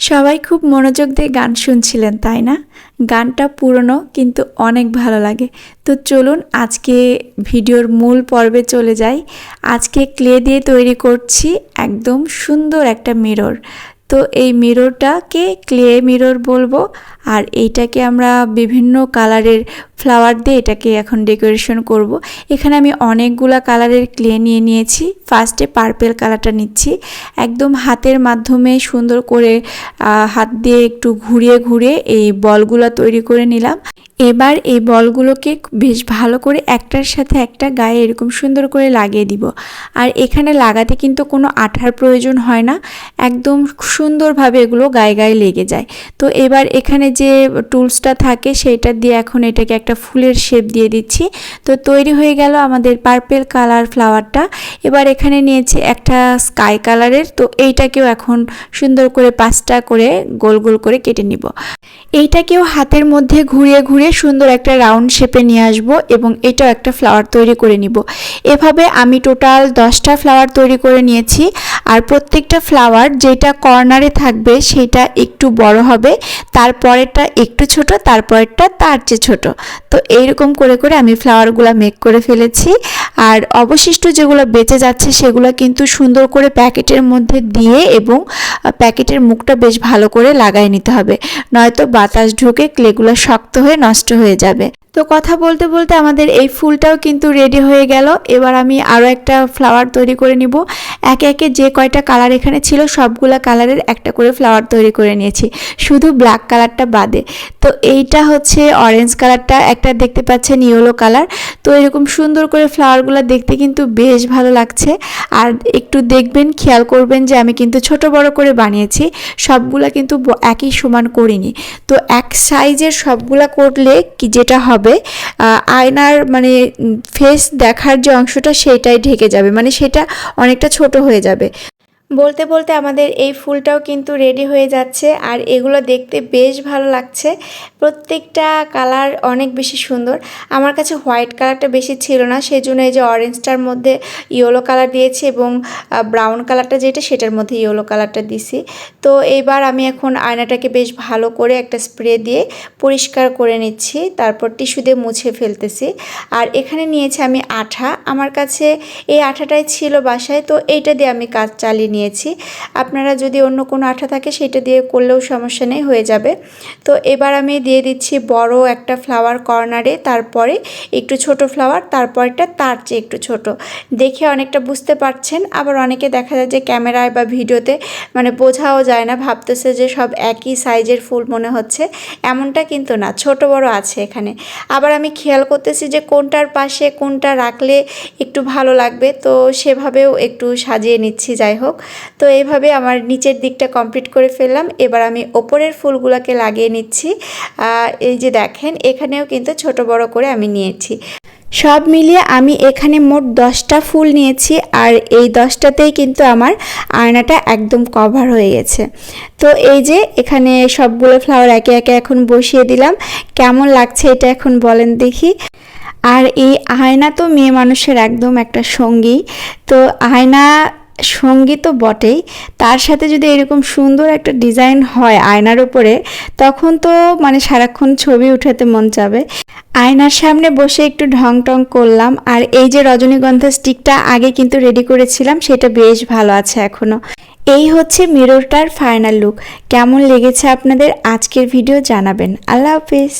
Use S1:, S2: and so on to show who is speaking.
S1: সবাই খুব মনোযোগ দিয়ে গান শুনছিলেন, তাই না? গানটা পুরনো, কিন্তু অনেক ভালো লাগে। তো চলুন, আজকে ভিডিওর মূল পর্বে চলে যাই। আজকে ক্লে দিয়ে তৈরি করছি একদম সুন্দর একটা মিরর তো এই মিররটাকে ক্লে মিরর বলব, আর এইটাকে আমরা বিভিন্ন কালারের ফ্লাওয়ার দিয়ে এটাকে এখন ডেকোরেশন করব। এখানে আমি অনেকগুলা কালারের ক্লে নিয়ে নিয়েছি। ফার্স্টে পার্পেল কালারটা নিচ্ছি। একদম হাতের মাধ্যমে সুন্দর করে হাত দিয়ে একটু ঘুরিয়ে ঘুরিয়ে এই বলগুলো তৈরি করে নিলাম। এবার এই বলগুলোকে বেশ ভালো করে একটার সাথে একটা গায়ে এরকম সুন্দর করে লাগিয়ে দিব। আর এখানে লাগাতে কিন্তু কোনো আঠার প্রয়োজন হয় না। একদম সুন্দরভাবে এগুলো গায়ে গায়ে লেগে যায়। তো এবার এখানে যে টুলসটা থাকে, সেইটা দিয়ে এখন এটাকে একটা ফুলের শেপ দিয়ে দিচ্ছি। তো তৈরি হয়ে গেল আমাদের পার্পেল কালার ফ্লাওয়ারটা এবার এখানে নিয়েছি একটা স্কাই কালারের তো এইটাকেও এখন সুন্দর করে পাঁচটা করে গোল গোল করে কেটে নিব। এইটাকেও হাতের মধ্যে ঘুরিয়ে ঘুরিয়ে সুন্দর একটা রাউন্ড শেপে নিয়ে আসব এবং এটাও একটা ফ্লাওয়ার তৈরি করে নিব। এভাবে আমি টোটাল দশটা ফ্লাওয়ার তৈরি করে নিয়েছি। আর প্রত্যেকটা ফ্লাওয়ার যেটা কর্নারে থাকবে সেটা একটু বড় হবে, তারপরেরটা একটু ছোট, তারপরেরটা তার চেয়ে ছোট। তো এইরকম করে করে আমি ফ্লাওয়ারগুলো মেক করে ফেলেছি। আর অবশিষ্ট যেগুলো বেঁচে যাচ্ছে সেগুলো কিন্তু সুন্দর করে প্যাকেটের মধ্যে দিয়ে এবং প্যাকেটের মুখটা বেশ ভালো করে লাগাই নিতে হবে। নয়তো বাতাস ঢুকে ক্লেগুলো শক্ত হয়ে নষ্ট হয়ে যাবে। তো কথা বলতে বলতে আমাদের এই ফুলটাও কিন্তু রেডি হয়ে গেল। এবার আমি আরও একটা ফ্লাওয়ার তৈরি করে নিব। একে একে যে কয়টা কালার এখানে ছিল, সবগুলা কালারের একটা করে ফ্লাওয়ার তৈরি করে নিয়েছি। শুধু ব্ল্যাক কালারটা বাদে। তো এইটা হচ্ছে অরেঞ্জ কালারটা একটা দেখতে পাচ্ছেন ইয়েলো কালার তো এরকম সুন্দর করে ফ্লাওয়ারগুলো দেখতে কিন্তু বেশ ভালো লাগছে। আর একটু দেখবেন, খেয়াল করবেন যে আমি কিন্তু ছোট বড় করে বানিয়েছি। সবগুলা কিন্তু একই সমান করিনি। তো এক সাইজের সবগুলা করলে কি যেটা হবে? আহ, আয়নার মানে ফেস দেখার যে অংশটা সেটাই ঢেকে যাবে। মানে সেটা অনেকটা ছোট হয়ে যাবে। বলতে বলতে আমাদের এই ফুলটাও কিন্তু রেডি হয়ে যাচ্ছে আর এগুলো দেখতে বেশ ভালো লাগছে। প্রত্যেকটা কালার অনেক বেশি সুন্দর। আমার কাছে হোয়াইট কালারটা বেশি ছিল না সেই জন্য এই যে অরেঞ্জটার মধ্যে ইয়েলো কালার দিয়েছি এবং ব্রাউন কালারটা যেটা, সেটার মধ্যে ইয়েলো কালারটা দিছি। তো এইবার আমি এখন আয়নাটাকে বেশ ভালো করে একটা স্প্রে দিয়ে পরিষ্কার করে নিচ্ছি, তারপর টিস্যু দিয়ে মুছে ফেলতেছি। আর এখানে নিয়েছি আমি আঠা। আমার কাছে এই আঠাটাই ছিল বাসায়, তো এইটা দিয়ে আমি কাজ চালিয়ে নিয়েছি। আপনারা যদি অন্য কোনো আঠা থাকে সেটা দিয়ে করলেও সমস্যা নেই, হয়ে যাবে। তো এবার আমি দিয়ে দিচ্ছি বড় একটা ফ্লাওয়ার কর্নারে তারপরে একটু ছোট ফ্লাওয়ার তারপরটা তার চেয়ে একটু ছোট। দেখে অনেকটা বুঝতে পারছেন, আবার অনেকে দেখা যায় যে ক্যামেরায় বা ভিডিওতে মানে বোঝাও যায় না, ভাবতেছে যে সব একই সাইজের ফুল মনে হচ্ছে। এমনটা কিন্তু না, ছোট বড় আছে এখানে। আবার আমি খেয়াল করতেছি যে কোনটার পাশে কোনটা রাখলে একটু ভালো লাগবে, তো সেভাবেও একটু সাজিয়ে নিচ্ছি, যাই হোক। তো এইভাবে আমার নিচের দিকটা কমপ্লিট করে ফেললাম। এবার আমি ওপরের ফুলগুলোকে লাগিয়ে নিচ্ছি। এই যে দেখেন, এখানেও কিন্তু ছোট বড় করে আমি নিয়েছি। সব মিলিয়ে আমি এখানে মোট দশটা ফুল নিয়েছি আর এই দশটাতেই কিন্তু আমার আয়নাটা একদম কভার হয়ে গেছে। তো এই যে এখানে সবগুলো ফ্লাওয়ার একে একে এখন বসিয়ে দিলাম। কেমন লাগছে এটা এখন বলেন দেখি। আর এই আয়না তো মেয়ে মানুষের একদম একটা সঙ্গী। তো আয়না সঙ্গী তো বটেই। তার সাথে যদি এরকম সুন্দর একটা ডিজাইন হয় আয়নার উপরে, তখন তো মানে সারাক্ষণ ছবি উঠাতে মন চাবে। আয়নার সামনে বসে একটু ঢং টং করলাম, আর এই যে রজনীগন্ধা স্টিকটা আগে কিন্তু রেডি করেছিলাম, সেটা বেশ ভালো আছে এখনও এই হচ্ছে মিররটার ফাইনাল লুক কেমন লেগেছে আপনাদের আজকের ভিডিও জানাবেন। আল্লাহ হাফিজ।